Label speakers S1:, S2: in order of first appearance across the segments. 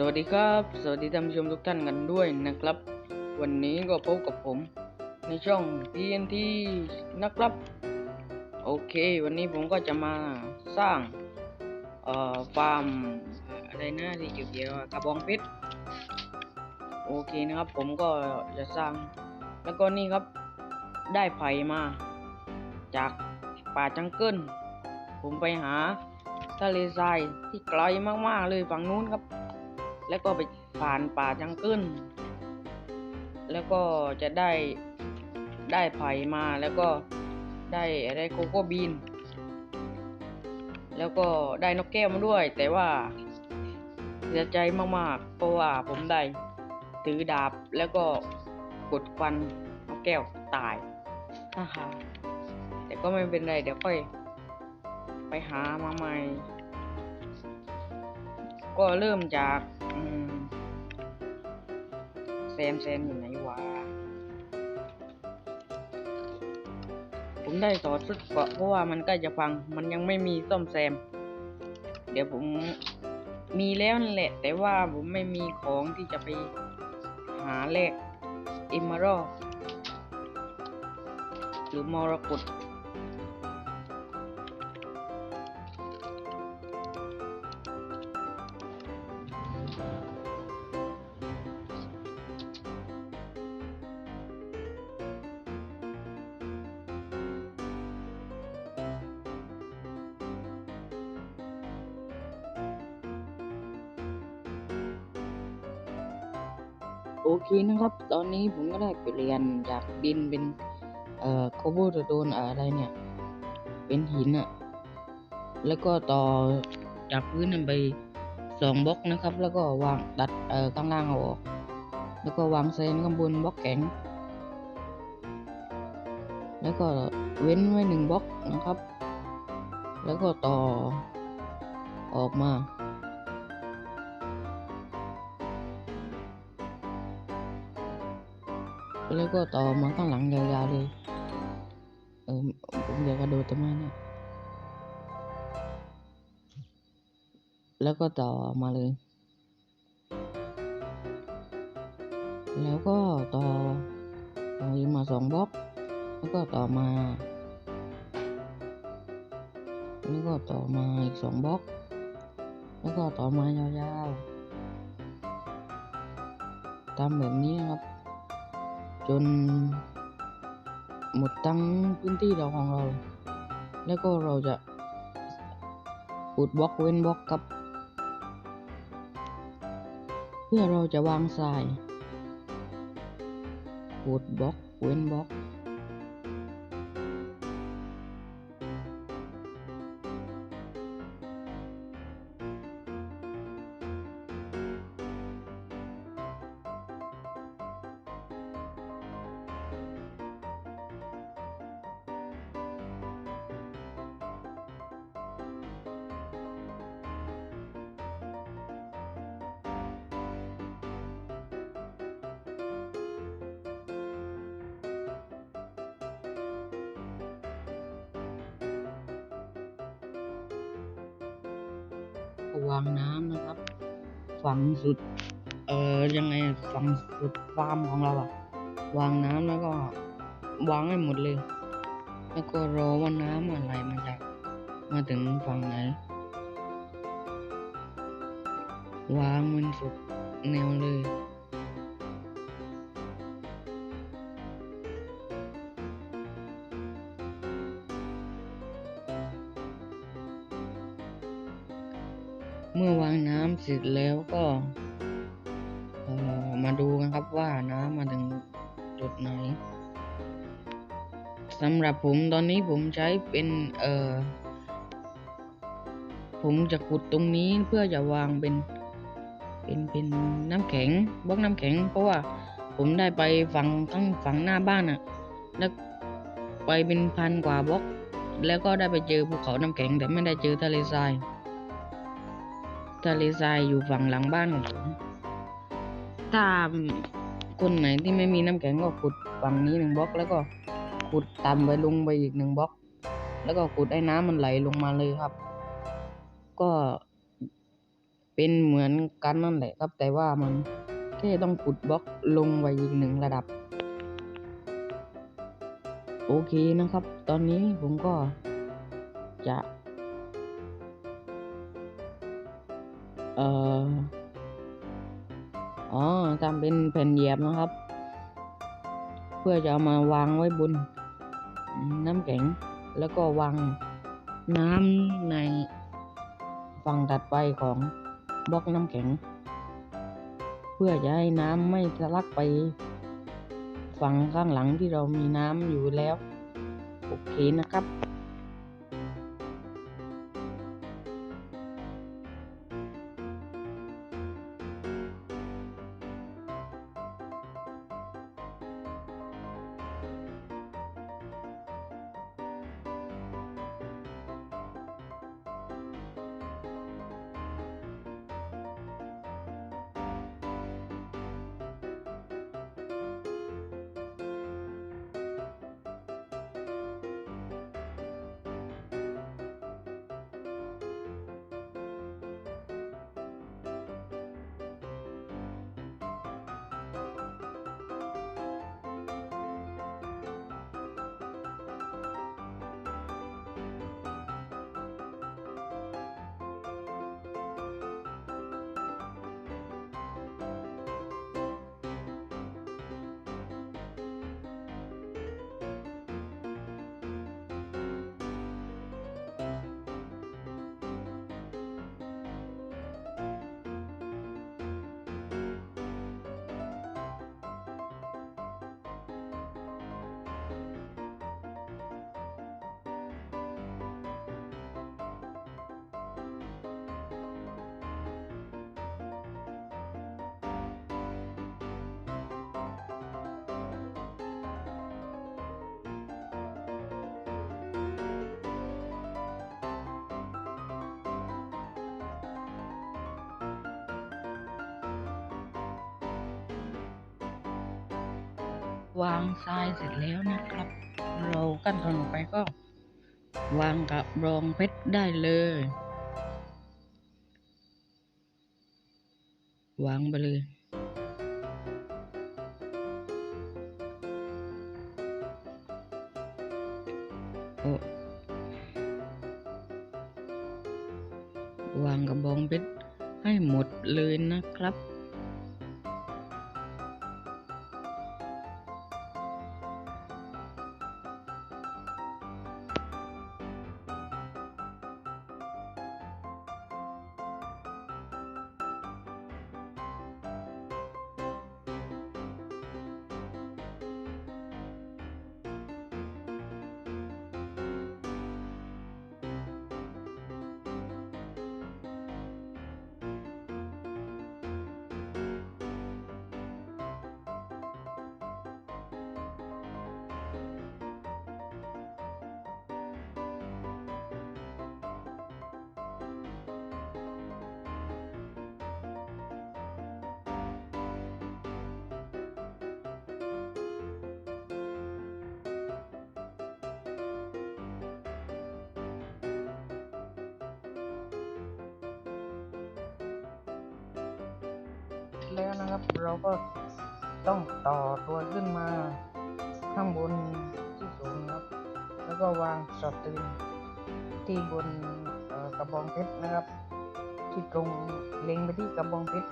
S1: สวัสดีครับ สวัสดีท่านผู้ชมทุกท่านกันด้วยนะครับ วันนี้ก็พบกับผม ในช่อง TNT นะครับ โอเค วันนี้ผมก็จะมาสร้างเอ่อฟาร์มอะไรนะที่เกี่ยวกับกระบองเพชรโอเคนะครับ ผมก็จะสร้าง แล้วก็นี่ครับได้ไผ่มา จากป่าจังเกิลผมไปหาทะเลทรายที่ไกลมากๆเลยฝั่งนู้นครับ แล้วก็ไปผ่านป่าจังเกิลแล้วก็จะได้ได้ไผ่มาแล้วก็ได้อะไรโกโก้บีน แล้วก็ได้นกแก้วมาด้วย แต่ว่าเสียใจมากๆ เพราะว่าผมได้ถือดาบแล้วก็กดฟันนกแก้วตายฮ่าฮ่าแต่ก็ไม่เป็นไรเดี๋ยวค่อยไปหามาใหม่ ก็เริ่มจากแซมแซมอยู่ไหนวะผมได้ต่อชุดเกาะเพราะว่ามันใกล้จะพัง มันยังไม่มีซ่อมแซม เดี๋ยวผมมีแล้วนั่นแหละ แต่ว่าผมไม่มีของที่จะไปหาแลกเอม r ร l หรือมรกต โอเคนะครับ ตอนนี้ผมก็ได้เปลี่ยนจากดินเป็น เอ่อโคโบโดนอะไรเนี่ย เป็นหินอะแล้วก็ต่อจากพื้นนั้นไปสองบล็อกนะครับ แล้วก็วางตัดเอ่อข้างล่างเอาออกแล้วก็วางเซนข้างบนบล็อกแข็ง แล้วก็เว้นไว้หนึ่งบล็อกนะครับ แล้วก็ต่อออกมา แล้วก็ต่อมาข้างหลังยาวๆเลย เออผมอยากกระโดดต้นไม้เนี่ยแล้วก็ต่อมาเลย แล้วก็ต่อต่ออีกมาสองบล็อก แล้วก็ต่อมา แล้วก็ต่อมาอีกสองบล็อก แล้วก็ต่อมายาวๆทำแบบนี้นะครับ จนหมดทั้งพื้นที่เราของเรา แล้วก็เราจะอุดบล็อกเว้นบล็อกครับ เพื่อเราจะวางทรายอุดบล็อกเว้นบล็อก วางน้ำนะครับ ฝังสุด เอ่อยังไงฝังสุดฟาร์มของเราอะวางน้ำแล้วก็วางให้หมดเลย แล้วก็รอว่าน้ำอะไรมันจะมาถึงฝั่งไหน วางมันสุดแนวเลย ร็จแล้วก็มาดูกันครับว่าน้ำมาถึงจุดไหนสำหรับผมตอนนี้ผมใช้เป็นเออผมจะขุดตรงนี้เพื่อจะวางเป็นเป็นเป็นน้ำแข็งบล็อกน้ำแข็ง เพราะว่าผมได้ไปฝั่งข้างฝั่งหน้าบ้านอะ่ะแล้วไปเป็นพันกว่าบล็อก แล้วก็ได้ไปเจอภูเขาน้ำแข็งแต่ไม่ได้เจอทะเลทราย ทะเลทรายอยู่ฝั่งหลังบ้านของผมถ้าคนไหนที่ไม่มีน้ำแข็งก็ขุดฝั่งนี้หนึ่งบล็อกแล้วก็ขุดต่ำไปลงไปอีกหนึ่งบล็อก แล้วก็ขุดให้น้ำมันไหลลงมาเลยครับ ก็เป็นเหมือนกันนั่นแหละครับ แต่ว่ามันแค่ต้องขุดบล็อกลงไปอีกหนึ่งระดับ โอเคนะครับ ตอนนี้ผมก็จะ เอ่ออ๋อทำเป็นแผ่นเหยียบนะครับ เพื่อจะเอามาวางไว้บน น้ำแข็ง แล้วก็วางน้ำในฝั่งถัดไปของบล็อกน้ำแข็ง เพื่อจะให้น้ำไม่ทะลักไปฝั่งข้างหลังที่เรามีน้ำอยู่แล้ว โอเคนะครับ วางทรายเสร็จแล้วนะครับ เราขั้นตอนต่อไปก็ วางกับรองเพชรได้เลย วางไปเลย โอ้วางกระบองเพชรให้หมดเลยนะครับ แล้วนะครับ เราก็ต้องต่อตัวขึ้นมาข้างบนที่สูงนะครับ แล้วก็วางสตริงที่บนกระบองเพชรนะครับ ที่ตรงเล็งไปที่กระบองเพชร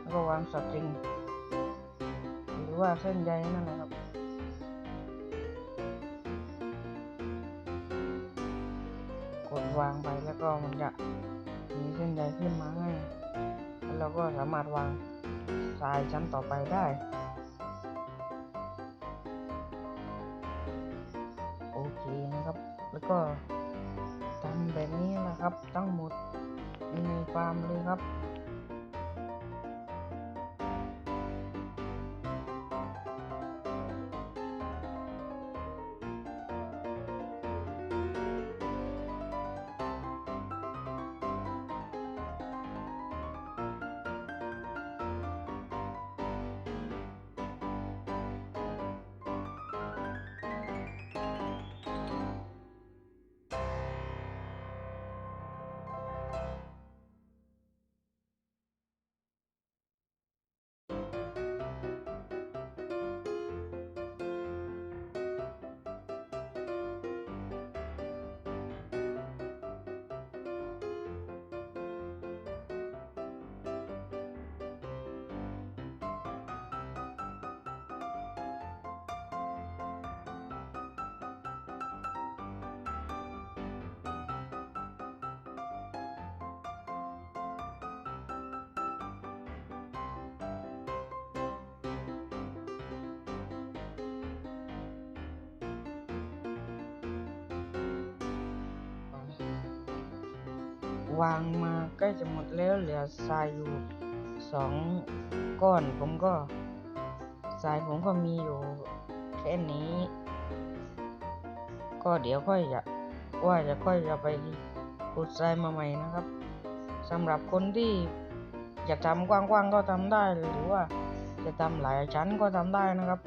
S1: แล้วก็วางสตริงหรือว่าเส้นใยนั่นแหละครับกดวางไปแล้วก็มันจะมีเส้นใยขึ้นมาให้ เราก็สามารถวางทรายชั้นต่อไปได้ โอเคนะครับ แล้วก็ทำแบบนี้นะครับ ทั้งหมดในฟาร์มเลยครับ วางมาใกล้จะหมดแล้วเหลือทรายอยู่สองก้อน ผมก็ทรายผมก็มีอยู่แค่นี้ ก็เดี๋ยวค่อยจะว่าจะค่อยจะไปขุดทรายมาใหม่นะครับสำหรับคนที่จะทำกว้างๆก็ทำได้หรือว่าจะทำหลายชั้นก็ทำได้นะครับ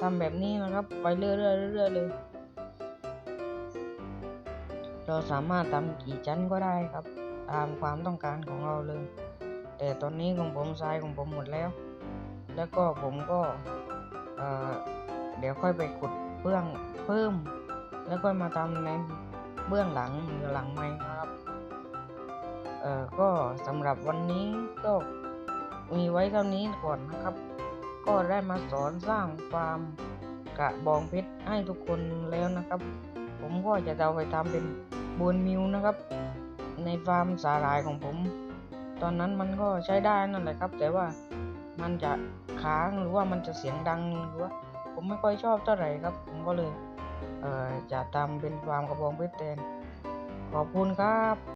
S1: ทำแบบนี้นะครับไปเรื่อยๆเรื่อยๆเลย เราสามารถทำกี่ชั้นก็ได้ครับ ตามความต้องการของเราเลย แต่ตอนนี้ของผมทรายของผมหมดแล้ว แล้วก็ผมก็เเดี๋ยวค่อยไปขุดเบื้องเพิ่ม แล้วก็มาทำในเบื้องหลังหรือหลังไม้นะครับเอ่อก็สำหรับวันนี้ก็มีไว้เท่านี้ก่อนนะครับ ก็ได้มาสอนสร้างฟาร์มกระบองเพชรให้ทุกคนแล้วนะครับ ผมก็จะเอาไปทำเป็นบนมิวนะครับ ในฟาร์มสาหร่ายของผม ตอนนั้นมันก็ใช้ได้นั่นแหละครับ แต่ว่ามันจะค้างหรือว่ามันจะเสียงดังหรือว่าผมไม่ค่อยชอบเท่าไหร่ครับ ผมก็เลย เอ่อจะทำเป็นฟาร์มกระบองเพชรแทนขอบคุณครับ